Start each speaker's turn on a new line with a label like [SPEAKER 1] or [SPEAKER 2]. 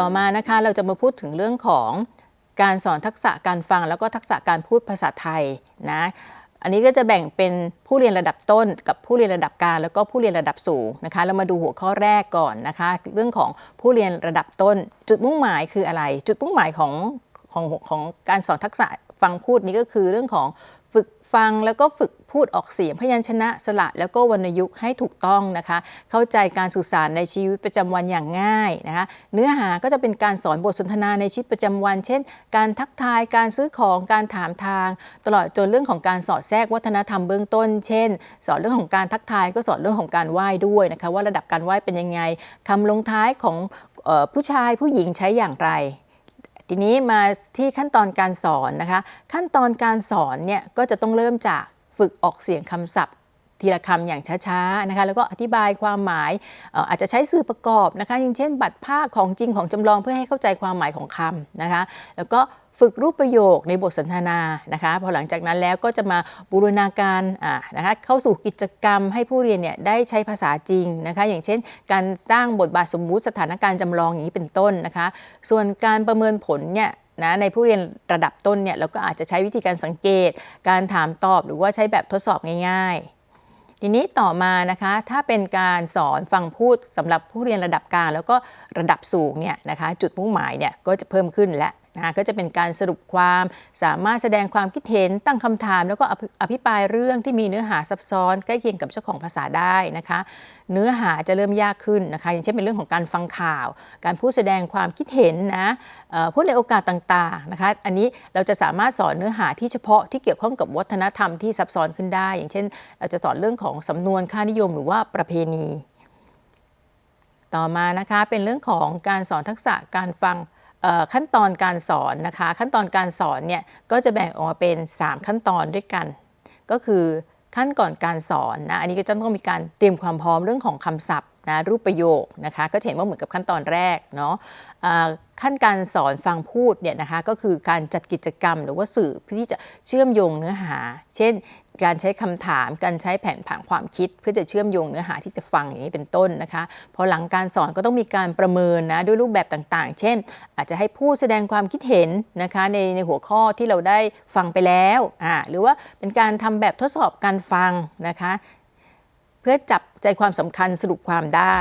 [SPEAKER 1] ต่อมานะคะเราจะมาพูดถึงเรื่องของการสอนทักษะการฟัง แล้วก็ทักษะการพูดภาษาไทยนะอันนี้ก็จะแบ่งเป็นผู้เรียนระดับต้น กับผู้เรียนระดับกลางแล้วก็ผู้เรียนระดับสูงนะคะเรามาดูหัวข้อแรกก่อนนะคะ เรื่องของผู้เรียนระดับต้น จุดมุ่งหมายคืออะไร จุดมุ่งหมายของของของการสอนทักษะฟังพูดนี้ก็คือเรื่องของ ฝึกฟังแล้วก็ฝึกพูดออกเสียงพยัญชนะสระแล้วก็วรรณยุกต์ให้ถูกต้องนะคะ เข้าใจการสื่อสารในชีวิตประจำวันอย่างง่ายนะคะเนื้อหาก็จะเป็นการสอนบทสนทนาในชีวิตประจำวัน เช่น การทักทายการซื้อของการถามทาง ตลอดจนเรื่องของการสอดแทรกวัฒนธรรมเบื้องต้น เช่น สอนเรื่องของการทักทายก็สอนเรื่องของการไหว้ด้วยนะคะว่าระดับการไหว้เป็นยังไงคำลงท้ายของออผู้ชายผู้หญิงใช้อย่างไร ทีนี้มาที่ขั้นตอนการสอนนะคะ ขั้นตอนการสอนเนี่ยก็จะต้องเริ่มจากฝึกออกเสียงคำศัพท์ ทีละคำอย่างช้าๆนะคะแล้วก็อธิบายความหมายอาจจะใช้สื่อประกอบนะคะอย่างเช่น บัตรภาคของจริงของจำลองเพื่อให้เข้าใจความหมายของคำนะคะแล้วก็ฝึกรูปประโยคในบทสนทนานะคะพอหลังจากนั้นแล้วก็จะมาบูรณาการอ่านะคะเข้าสู่กิจกรรมให้ผู้เรียนเนี่ยได้ใช้ภาษาจริงนะคะอย่างเช่น การสร้างบทบาทสมมุติสถานการณ์จำลองอย่างนี้เป็นต้นนะคะ ส่วนการประเมินผลเนี่ยนะในผู้เรียนระดับต้นเนี่ยเราก็อาจจะใช้วิธีการสังเกต การถามตอบหรือว่าใช้แบบทดสอบง่ายๆ ทีนี้ต่อมานะคะถ้าเป็นการสอนฟังพูดสำหรับผู้เรียนระดับกลางแล้วก็ระดับสูงเนี่ยนะคะจุดมุ่งหมายเนี่ยก็จะเพิ่มขึ้นและ นะคะก็จะเป็นการสรุปความสามารถแสดงความคิดเห็นตั้งคำถาม แล้วก็อภิปรายเรื่องที่มีเนื้อหาซับซ้อนใกล้เคียงกับเจ้าของภาษาได้นะคะ เนื้อหาจะเริ่มยากขึ้นนะคะ อย่างเช่นเป็นเรื่องของการฟังข่าว การพูดแสดงความคิดเห็นนะพูดในโอกาสต่างๆนะคะ อันนี้เราจะสามารถสอนเนื้อหาที่เฉพาะที่เกี่ยวข้องกับวัฒนธรรมที่ซับซ้อนขึ้นได้ อย่างเช่น เราจะสอนเรื่องของสำนวนค่านิยมหรือว่าประเพณี ต่อมานะคะเป็นเรื่องของการสอนทักษะการฟัง ขั้นตอนการสอนนะคะ ขั้นตอนการสอนเนี่ยก็จะแบ่งออกมาเป็น 3 ขั้นตอนด้วยกัน ก็คือขั้นก่อนการสอนนะอันนี้ก็จะต้องมีการเตรียมความพร้อมเรื่องของคำศัพท์นะรูปประโยคนะคะก็จะเห็นว่าเหมือนกับขั้นตอนแรกเนาะขั้นการสอนฟังพูดเนี่ยนะคะก็คือการจัดกิจกรรมหรือว่าสื่อเพื่อที่จะเชื่อมโยงเนื้อหา เช่น การใช้คำถาม การใช้แผนผังความคิด เพื่อจะเชื่อมโยงเนื้อหาที่จะฟังอย่างนี้เป็นต้นนะคะพอหลังการสอนก็ต้องมีการประเมินนะด้วยรูปแบบต่างๆ เช่น อาจจะให้ผู้แสดงความคิดเห็นนะคะในในหัวข้อที่เราได้ฟังไปแล้วอ่าหรือว่าเป็นการทำแบบทดสอบการฟังนะคะ เพื่อจับใจความสำคัญสรุปความได้